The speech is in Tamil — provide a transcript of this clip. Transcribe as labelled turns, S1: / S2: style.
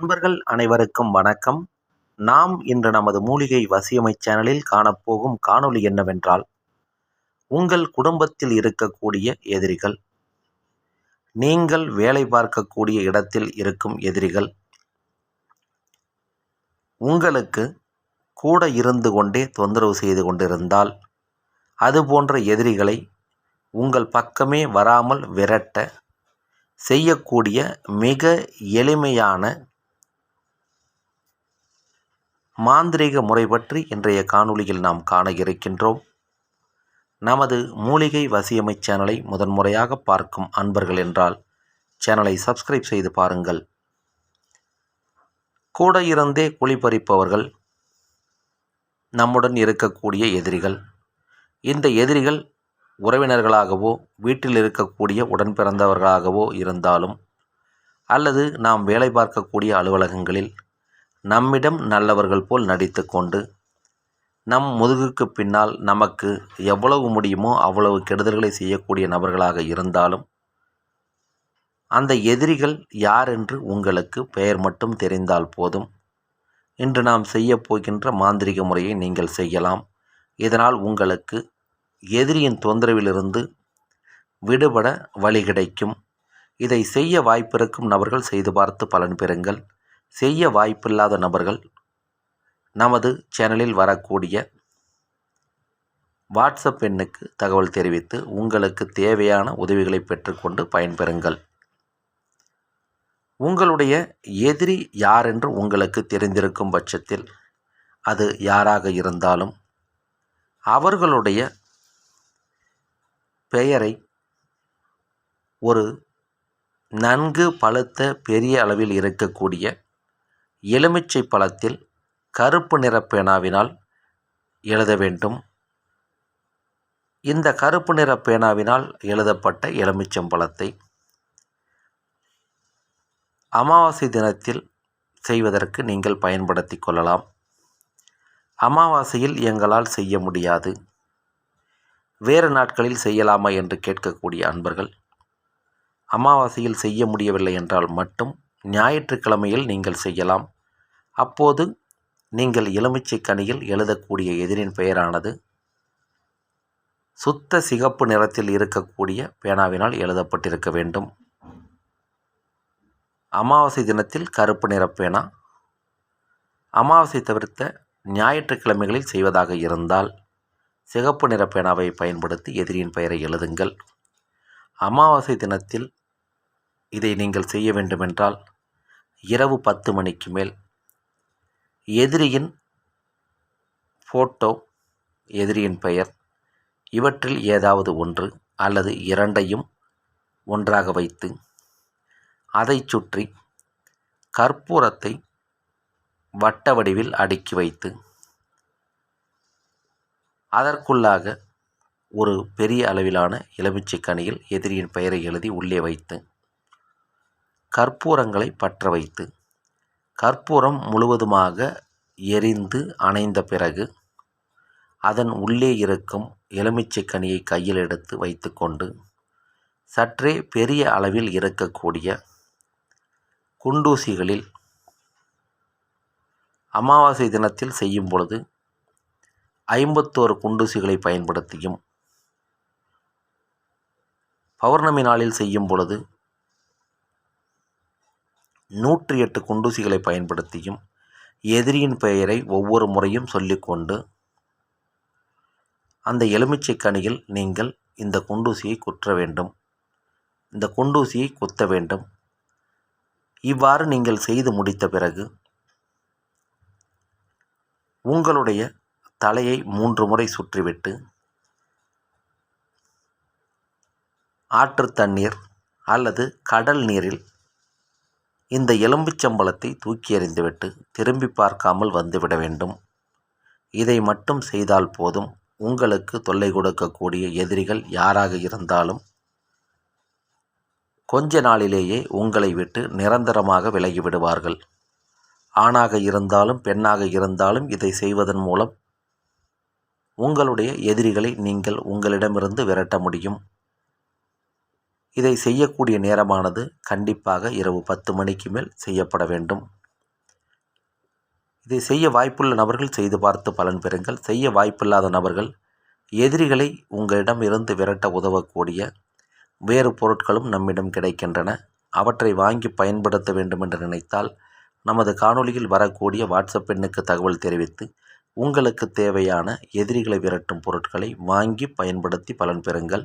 S1: நண்பர்கள் அனைவருக்கும் வணக்கம். நாம் இன்று நமது மூலிகை வசியமை சேனலில் காணப்போகும் காணொளி என்னவென்றால் உங்கள் குடும்பத்தில் இருக்கக்கூடிய எதிரிகள் நீங்கள் வேலை பார்க்கக்கூடிய இடத்தில் இருக்கும் எதிரிகள் உங்களுக்கு கூட இருந்து கொண்டே தொந்தரவு செய்து கொண்டிருந்தால் அது போன்ற எதிரிகளை உங்கள் பக்கமே வராமல் விரட்ட செய்யக்கூடிய மிக எளிமையான மாந்திரீக முறை பற்றி இன்றைய காணொளியில் நாம் காண இருக்கின்றோம். நமது மூலிகை வசியமை சேனலை முதன்முறையாக பார்க்கும் அன்பர்கள் என்றால் சேனலை சப்ஸ்கிரைப் செய்து பாருங்கள். கூட இருந்தே குளிப்பறிப்பவர்கள் நம்முடன் இருக்கக்கூடிய எதிரிகள். இந்த எதிரிகள் உறவினர்களாகவோ வீட்டில் இருக்கக்கூடிய உடன் பிறந்தவர்களாகவோ இருந்தாலும் அல்லது நாம் வேலை பார்க்கக்கூடிய அலுவலகங்களில் நம்மிடம் நல்லவர்கள் போல் நடித்து கொண்டு நம் முதுகுக்கு பின்னால் நமக்கு எவ்வளவு முடியுமோ அவ்வளவு கெடுதல்களை செய்யக்கூடிய நபர்களாக இருந்தாலும் அந்த எதிரிகள் யார் என்று உங்களுக்கு பெயர் மட்டும் தெரிந்தால் போதும். இன்று நாம் செய்யப் போகின்ற மாந்திரிக முறையை நீங்கள் செய்யலாம். இதனால் உங்களுக்கு எதிரியின் தொந்தரவிலிருந்து விடுபட வழி கிடைக்கும். இதை செய்ய வாய்ப்பிருக்கும் நபர்கள் செய்து பார்த்து பலன் பெறுங்கள். செய்ய வாய்ப்பில்லாத நபர்கள் நமது சேனலில் வரக்கூடிய வாட்ஸ்அப் எண்ணுக்கு தகவல் தெரிவித்து உங்களுக்கு தேவையான உதவிகளை பெற்றுக்கொண்டு பயன்பெறுங்கள். உங்களுடைய எதிரி யார் என்று உங்களுக்கு தெரிந்திருக்கும் பட்சத்தில் அது யாராக இருந்தாலும் அவர்களுடைய பெயரை ஒரு நன்கு பழுத்த பெரிய அளவில் இருக்கக்கூடிய எலுமிச்சை பழத்தில் கருப்பு நிற பேனாவினால் எழுத வேண்டும். இந்த கருப்பு நிற பேனாவினால் எழுதப்பட்ட எலுமிச்சம்பழத்தை அமாவாசை தினத்தில் செய்வதற்கு நீங்கள் பயன்படுத்தி கொள்ளலாம். அமாவாசையில் எங்களால் செய்ய முடியாது. வேறு நாட்களில் செய்யலாமா என்று கேட்கக்கூடிய அன்பர்கள் அமாவாசையில் செய்ய முடியவில்லை என்றால் மட்டும் ஞாயிற்றுக்கிழமையில் நீங்கள் செய்யலாம். அப்போது நீங்கள் எலுமிச்சை கனியில் எழுதக்கூடிய எதிரின் பெயரானது சுத்த சிகப்பு நிறத்தில் இருக்கக்கூடிய பேனாவினால் எழுதப்பட்டிருக்க வேண்டும். அமாவாசை தினத்தில் கருப்பு நிற பேனா. அமாவாசை தவிர்த்த ஞாயிற்றுக்கிழமைகளில் செய்வதாக இருந்தால் சிகப்பு நிற பேனாவை பயன்படுத்தி எதிரியின் பெயரை எழுதுங்கள். அமாவாசை தினத்தில் இதை நீங்கள் செய்ய வேண்டுமென்றால் இரவு பத்து மணிக்கு மேல் எதிரியின் ஃபோட்டோ எதிரியின் பெயர் இவற்றில் ஏதாவது ஒன்று அல்லது இரண்டையும் ஒன்றாக வைத்து அதை சுற்றி கற்பூரத்தை வட்ட வடிவில் அடுக்கி வைத்து அதற்குள்ளாக ஒரு பெரிய அளவிலான எலுமிச்சை கனியில் எதிரியின் பெயரை எழுதி உள்ளே வைத்து கற்பூரங்களை பற்ற வைத்து கற்பூரம் முழுவதுமாக எரிந்து அணைந்த பிறகு அதன் உள்ளே இருக்கும் எலுமிச்சை கனியை கையில் எடுத்து வைத்துக்கொண்டு சற்றே பெரிய அளவில் இருக்கக்கூடிய குண்டூசிகளில் அமாவாசை தினத்தில் செய்யும் பொழுது ஐம்பத்தோரு குண்டூசிகளை பயன்படுத்தியும் பௌர்ணமி நாளில் செய்யும் பொழுது நூற்றி எட்டு குண்டூசிகளை பயன்படுத்தியும் எதிரியின் பெயரை ஒவ்வொரு முறையும் சொல்லிக்கொண்டு அந்த எலுமிச்சை கனியில் நீங்கள் இந்த குண்டூசியை குற்ற வேண்டும். இந்த குண்டூசியை குத்த வேண்டும். இவ்வாறு நீங்கள் செய்து முடித்த பிறகு உங்களுடைய தலையை மூன்று முறை சுற்றிவிட்டு ஆற்று தண்ணீர் அல்லது கடல் நீரில் இந்த எலும்புச்சம்பளத்தை தூக்கி எறிந்துவிட்டு திரும்பி பார்க்காமல் வந்துவிட வேண்டும். இதை மட்டும் செய்தால் போதும். உங்களுக்கு தொல்லை கொடுக்கக்கூடிய எதிரிகள் யாராக இருந்தாலும் கொஞ்ச நாளிலேயே உங்களை விட்டு நிரந்தரமாக விலகிவிடுவார்கள். ஆணாக இருந்தாலும் பெண்ணாக இருந்தாலும் இதை செய்வதன் மூலம் உங்களுடைய எதிரிகளை நீங்கள் உங்களிடமிருந்து விரட்ட முடியும். இதை செய்யக்கூடிய நேரமானது கண்டிப்பாக இரவு பத்து மணிக்கு மேல் செய்யப்பட வேண்டும். இதை செய்ய வாய்ப்புள்ள நபர்கள் செய்து பார்த்து பலன் பெறுங்கள். செய்ய வாய்ப்பில்லாத நபர்கள் எதிரிகளை உங்களிடம் இருந்து விரட்ட உதவக்கூடிய வேறு பொருட்களும் நம்மிடம் கிடைக்கின்றன. அவற்றை வாங்கி பயன்படுத்த வேண்டும் என்று நினைத்தால் நமது காணொளியில் வரக்கூடிய வாட்ஸ்அப் எண்ணுக்கு தகவல் தெரிவித்து உங்களுக்கு தேவையான எதிரிகளை விரட்டும் பொருட்களை வாங்கி பயன்படுத்தி பலன் பெறுங்கள்.